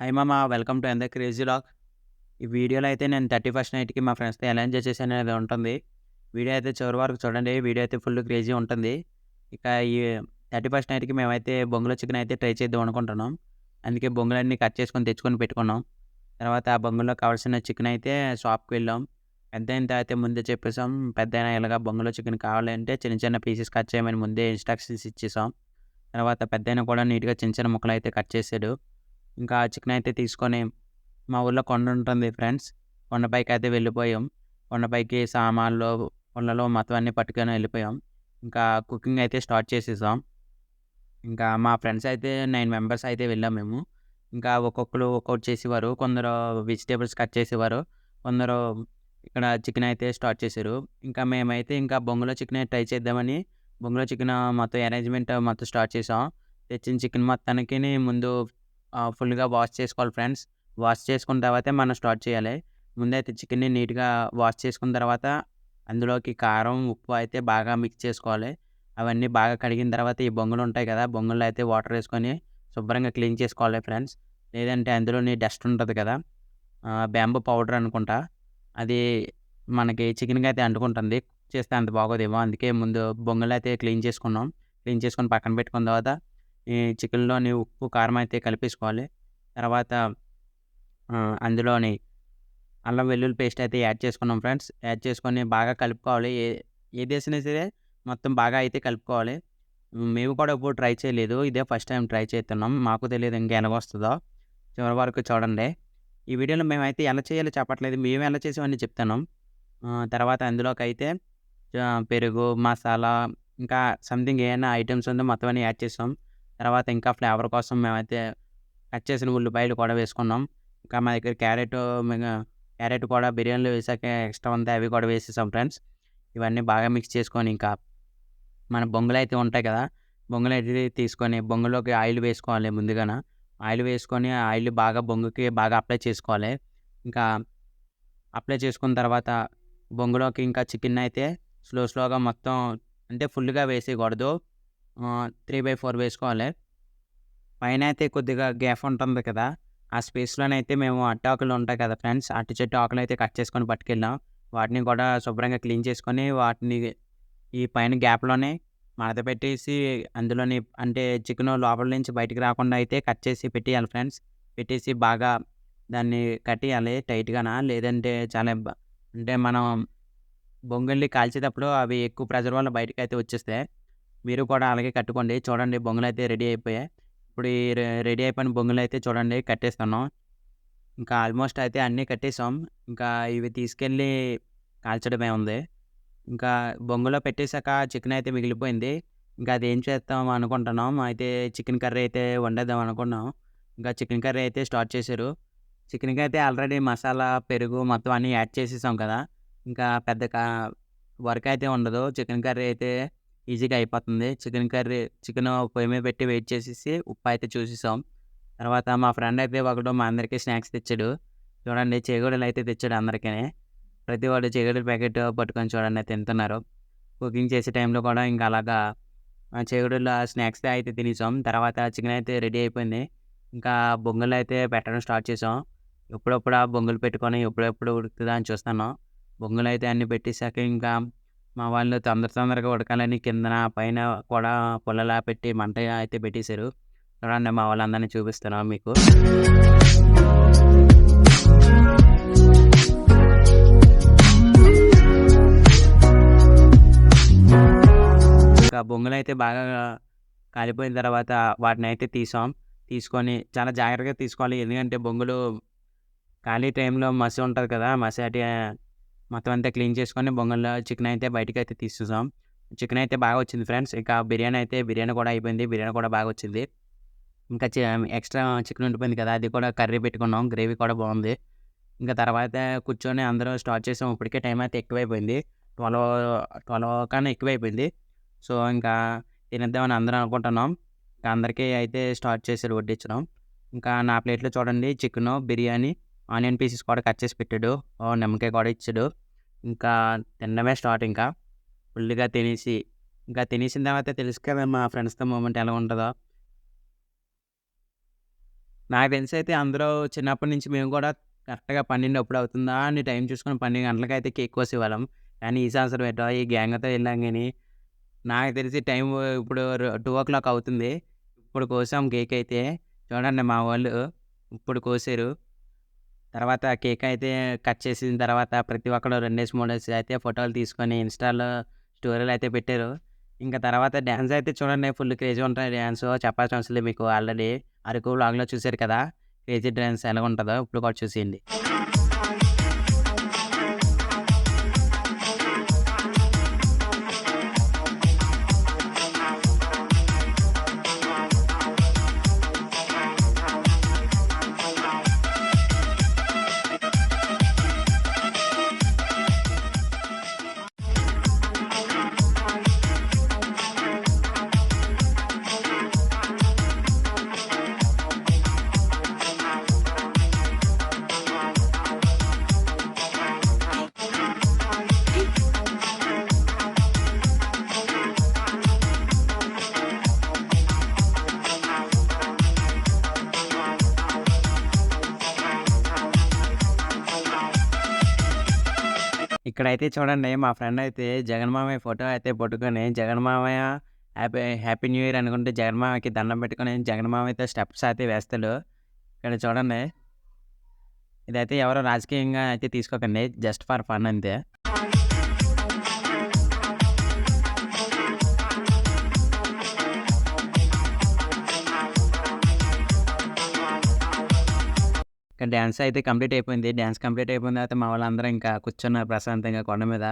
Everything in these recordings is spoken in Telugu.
హాయ్ మామ వెల్కమ్ టు ఎంత క్రేజీ లాక్ ఈ వీడియోలో అయితే నేను థర్టీ ఫస్ట్ నైట్కి మా ఫ్రెండ్స్తో ఎలా ఎంజాయ్ చేశాను అనేది ఉంటుంది. వీడియో అయితే చివరి వరకు చూడండి. వీడియో అయితే ఫుల్ క్రేజీ ఉంటుంది. ఇక ఈ థర్టీ ఫస్ట్ నైట్కి మేమైతే బొంగులో చికెన్ అయితే ట్రై చేద్దాం అనుకుంటున్నాం. అందుకే బొంగులన్నీ కట్ చేసుకొని తెచ్చుకొని పెట్టుకున్నాం. తర్వాత ఆ బొంగులో కావాల్సిన చికెన్ అయితే షాప్కి వెళ్ళాం. పెద్ద అయిన అయితే ముందే చెప్పేసాం పెద్ద అయినా ఇలాగా బొంగులో చికెన్ కావాలంటే చిన్న చిన్న పీసెస్ కట్ చేయమని ముందే ఇన్స్ట్రక్షన్స్ ఇచ్చేసాం తర్వాత పెద్ద అయినా కూడా నీట్గా చిన్న చిన్న ముక్కలు అయితే కట్ చేసాడు. ఇంకా చికెన్ అయితే తీసుకొని మా ఊళ్ళో కొండ ఉంటుంది ఫ్రెండ్స్. కొండపైకి అయితే వెళ్ళిపోయాం. కొండపైకి సామాన్లు కొండలో మొత్తం అన్నీ పట్టుకొని వెళ్ళిపోయాం. ఇంకా కుకింగ్ అయితే స్టార్ట్ చేసేసాం. ఇంకా మా ఫ్రెండ్స్ అయితే నైన్ మెంబర్స్ అయితే వెళ్ళాం మేము. ఇంకా ఒక్కొక్కరు ఒక్కొక్కటి చేసేవారు. కొందరు వెజిటేబుల్స్ కట్ చేసేవారు. కొందరు ఇక్కడ చికెన్ అయితే స్టార్ట్ చేశారు. ఇంకా మేమైతే ఇంకా బొంగులో చికెన్ ట్రై చేద్దామని బొంగులో చికెన్ మొత్తం అరేంజ్మెంట్ మొత్తం స్టార్ట్ చేసాం. తెచ్చిన చికెన్ మొత్తానికి ముందు ఫుల్గా వాష్ చేసుకోవాలి ఫ్రెండ్స్. వాష్ చేసుకున్న తర్వాతే మనం స్టార్ట్ చేయాలి. ముందైతే చికెన్ని నీట్గా వాష్ చేసుకున్న తర్వాత అందులోకి కారం ఉప్పు అయితే బాగా మిక్స్ చేసుకోవాలి. అవన్నీ బాగా కడిగిన తర్వాత ఈ బొంగులు ఉంటాయి కదా బొంగుల్లో అయితే వాటర్ వేసుకొని శుభ్రంగా క్లీన్ చేసుకోవాలి ఫ్రెండ్స్. లేదంటే అందులోని డస్ట్ ఉంటుంది కదా బ్యాంబూ పౌడర్ అనుకుంటా. అది మనకి చికెన్కి అయితే అంటుకుంటుంది. చేస్తే అంత బాగోదేమో. అందుకే ముందు బొంగులు అయితే క్లీన్ చేసుకున్నాం. క్లీన్ చేసుకొని పక్కన పెట్టుకున్న తర్వాత ఈ చికెన్లోని ఉప్పు కారం అయితే కలిపేసుకోవాలి. తర్వాత అందులోని అల్లం వెల్లుల్లి పేస్ట్ అయితే యాడ్ చేసుకున్నాం ఫ్రెండ్స్. యాడ్ చేసుకొని బాగా కలుపుకోవాలి. ఏ ఏది వేసినా సరే మొత్తం బాగా అయితే కలుపుకోవాలి. మేము కూడా ఎప్పుడు ట్రై చేయలేదు. ఇదే ఫస్ట్ టైం ట్రై చేస్తున్నాం. మాకు తెలియదు ఇంకా ఎలా వస్తుందో. చివరి వరకు చూడండి. ఈ వీడియోలో మేమైతే ఎలా చేయాలో చెప్పట్లేదు. మేము ఎలా చేసామని చెప్తాను. తర్వాత అందులోకి అయితే పెరుగు మసాలా ఇంకా సంథింగ్ ఏమైనా ఐటమ్స్ ఉందో మొత్తం అన్నీ యాడ్ చేస్తాం తర్వాత ఇంకా ఫ్లేవర్ కోసం మేమైతే కట్ చేసిన ఉల్లిపాయలు కూడా వేసుకున్నాం. ఇంకా మా దగ్గర క్యారెట్ క్యారెట్ కూడా బిర్యానీలో వేసాక ఎక్స్ట్రా ఉంది అవి కూడా వేసేసాం ఫ్రెండ్స్. ఇవన్నీ బాగా మిక్స్ చేసుకొని ఇంకా మన బొంగులు అయితే ఉంటాయి కదా బొంగులు అయితే తీసుకొని బొంగులోకి ఆయిల్ వేసుకోవాలి ముందుగాన. ఆయిల్ వేసుకొని ఆయిల్ బాగా బొంగుకి బాగా అప్లై చేసుకోవాలి. ఇంకా అప్లై చేసుకున్న తర్వాత బొంగులోకి ఇంకా చికెన్ అయితే స్లో స్లోగా మొత్తం అంటే ఫుల్గా వేసేయకూడదు. త్రీ బై ఫోర్ వేసుకోవాలి. పైన అయితే కొద్దిగా గ్యాప్ ఉంటుంది కదా ఆ స్పేస్లోనైతే మేము అట్టాకులు ఉంటాయి కదా ఫ్రెండ్స్ అట్టి చెట్టు ఆకులు అయితే కట్ చేసుకొని పట్టుకెళ్ళాం. వాటిని కూడా శుభ్రంగా క్లీన్ చేసుకొని వాటిని ఈ పైన గ్యాప్లోనే మడత పెట్టేసి అందులోని అంటే చికెన్ లోపల నుంచి బయటికి రాకుండా అయితే కట్ చేసి పెట్టేయాలి ఫ్రెండ్స్ పెట్టేసి బాగా దాన్ని కట్టేయాలి టైట్గానా లేదంటే చాలా అంటే మనం బొంగుల్ని కాల్చేటప్పుడు అవి ఎక్కువ ప్రెజర్ వల్ల బయటకు అయితే వచ్చేస్తాయి. మీరు కూడా అలాగే కట్టుకోండి. చూడండి బొంగులు అయితే రెడీ అయిపోయాయి. ఇప్పుడు ఈ రెడీ అయిపోయిన బొంగులు అయితే చూడండి కట్టేస్తున్నాం. ఇంకా ఆల్మోస్ట్ అయితే అన్నీ కట్టేసాం ఇంకా ఇవి తీసుకెళ్ళి కాల్చడమే ఉంది. ఇంకా బొంగులో పెట్టేశాక చికెన్ అయితే మిగిలిపోయింది. ఇంకా అది ఏం చేస్తాం అనుకుంటున్నాం. అయితే చికెన్ కర్రీ అయితే వండేద్దాం అనుకున్నాం. ఇంకా చికెన్ కర్రీ అయితే స్టార్ట్ చేశారు. చికెన్కి అయితే ఆల్రెడీ మసాలా పెరుగు మొత్తం అన్నీ యాడ్ చేసేసాం కదా. ఇంకా పెద్ద వర్క్ అయితే ఉండదు. చికెన్ కర్రీ అయితే ఈజీగా అయిపోతుంది. చికెన్ కర్రీ చికెన్ పొయ్యి మీద పెట్టి వెయిట్ చేసేసి ఉప్పు అయితే చూసేసాం. తర్వాత మా ఫ్రెండ్ అయితే ఒకడు మా అందరికీ స్నాక్స్ తెచ్చాడు. చూడండి చేగూడలు అయితే తెచ్చాడు అందరికీ. ప్రతి వాడు చేగూడల ప్యాకెట్ పట్టుకొని చూడండి తింటున్నారు. కుకింగ్ చేసే టైంలో కూడా ఇంకా అలాగా చేగూడల స్నాక్స్ అయితే తినేసాం. తర్వాత చికెన్ అయితే రెడీ అయిపోయింది. ఇంకా బొంగులు అయితే పెట్టడం స్టార్ట్ చేసాం. ఎప్పుడప్పుడు ఆ బొంగులు పెట్టుకొని ఎప్పుడెప్పుడు ఉడుకుతుందా అని చూస్తాను బొంగులు అయితే అన్నీ పెట్టేశాక ఇంకా మా వాళ్ళు తొందర తొందరగా ఉడకాలని కిందన పైన కూడా పుల్లలా పెట్టి మంట అయితే పెట్టేశారు. చూడండి మా వాళ్ళందరినీ చూపిస్తున్నాం మీకు. ఇంకా బొంగులు అయితే బాగా కాలిపోయిన తర్వాత వాటిని అయితే తీసాం. తీసుకొని చాలా జాగ్రత్తగా తీసుకోవాలి. ఎందుకంటే బొంగులు ఖాళీ టైంలో మసి ఉంటుంది కదా మసి అటు మొత్తం అంతా క్లీన్ చేసుకొని బొంగల్లో చికెన్ అయితే బయటకు అయితే తీసేసాం చికెన్ అయితే బాగా వచ్చింది ఫ్రెండ్స్. ఇంకా బిర్యానీ అయితే బిర్యానీ కూడా అయిపోయింది. బిర్యానీ కూడా బాగా వచ్చింది. ఇంకా ఎక్స్ట్రా చికెన్ ఉండిపోయింది కదా అది కూడా కర్రీ పెట్టుకున్నాం. గ్రేవీ కూడా బాగుంది. ఇంకా తర్వాత కూర్చొని అందరూ స్టార్ట్ చేసాం. ఇప్పటికే టైం అయితే ఎక్కువైపోయింది. ట్వెల్వ్ ట్వెల్వ్ కన్నా ఎక్కువైపోయింది. సో ఇంకా తినేద్దామని అందరం అనుకుంటున్నాం. ఇంకా అందరికీ అయితే స్టార్ట్ చేశారు వడ్డించడం ఇంకా నా ప్లేట్లో చూడండి. చికెన్ బిర్యానీ ఆనియన్ పీసెస్ కూడా కట్ చేసి పెట్టాడు. నిమ్మకాయ కూడా ఇచ్చాడు. ఇంకా తినడమే స్టార్ట్ ఇంకా ఫుల్గా తినేసి ఇంకా తినేసిన తర్వాత తెలుసు కదా మా ఫ్రెండ్స్తో మూమెంట్ ఎలా ఉంటుందో నాకు తెలిసి అయితే అందరూ చిన్నప్పటి నుంచి మేము కూడా కరెక్ట్‌గా పన్నెండు అప్పుడు అవుతుందా అని టైం చూసుకొని 12 గంటలకైతే కేక్ కోసేవాళ్ళం. కానీ ఈ సంవత్సరం ఏంటో ఈ గ్యాంగ్‌తో వెళ్ళాం కానీ నాకు తెలిసి టైం ఇప్పుడు టూ ఓ క్లాక్ అవుతుంది. ఇప్పుడు కోసాం కేక్ అయితే. చూడండి మా వాళ్ళు ఇప్పుడు కోసారు. తర్వాత కేక్ అయితే కట్ చేసిన తర్వాత ప్రతి ఒక్కరు రెండేసి, మూడేసి అయితే ఫోటోలు తీసుకొని ఇన్‌స్టాలో స్టోరీలు అయితే పెట్టారు. ఇంకా తర్వాత డ్యాన్స్ అయితే చూడండి ఫుల్ క్రేజీ ఉంటుంది డ్యాన్స్ చెప్పాల్సిన అవసరం లేదు మీకు ఆల్రెడీ అరకు వ్లాగ్‌లో చూసారు కదా! క్రేజీ ఎలా ఉంటుందో ఇప్పుడు కూడా చూసేయండి. ఇక్కడైతే చూడండి మా ఫ్రెండ్ అయితే జగన్ మామయ్య ఫోటో అయితే పట్టుకొని జగన్ మామయ్య హ్యాపీ హ్యాపీ న్యూ ఇయర్ అనుకుంటే జగన్ మామయ్యకి దండం పెట్టుకొని జగన్ మామయ్యతో స్టెప్స్ అయితే వేస్తాడు. ఇక్కడ చూడండి. ఇదైతే ఎవరో రాజకీయంగా అయితే తీసుకోకండి. జస్ట్ ఫర్ ఫన్ అంతే. ఇక డ్యాన్స్ అయితే కంప్లీట్ అయిపోయింది. డాన్స్ కంప్లీట్ అయిపోయిన తర్వాత మా వాళ్ళందరూ ఇంకా కూర్చున్నారు ప్రశాంతంగా కొండ మీద.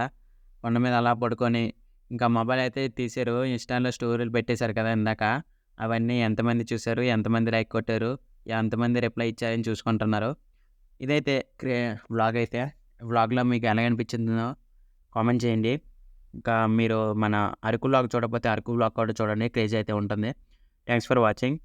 కొండ మీద అలా పడుకొని ఇంకా మొబైల్ అయితే తీశారు. ఇన్‌స్టాలో స్టోరీలు పెట్టేశారు కదా ఇందాక. అవన్నీ ఎంతమంది చూశారు ఎంతమంది లైక్ కొట్టారు, ఎంతమంది రిప్లై ఇచ్చారని చూసుకుంటున్నారు. ఇదైతే క్రే వ్లాగ్ అయితే. వ్లాగ్‌లో మీకు ఎలా అనిపించిందో కామెంట్ చేయండి. ఇంకా మీరు మన అరకు వ్లాగ్ చూడకపోతే అరకు వ్లాగ్ కూడా చూడండి. క్రేజ్ అయితే ఉంటుంది. Thanks for watching.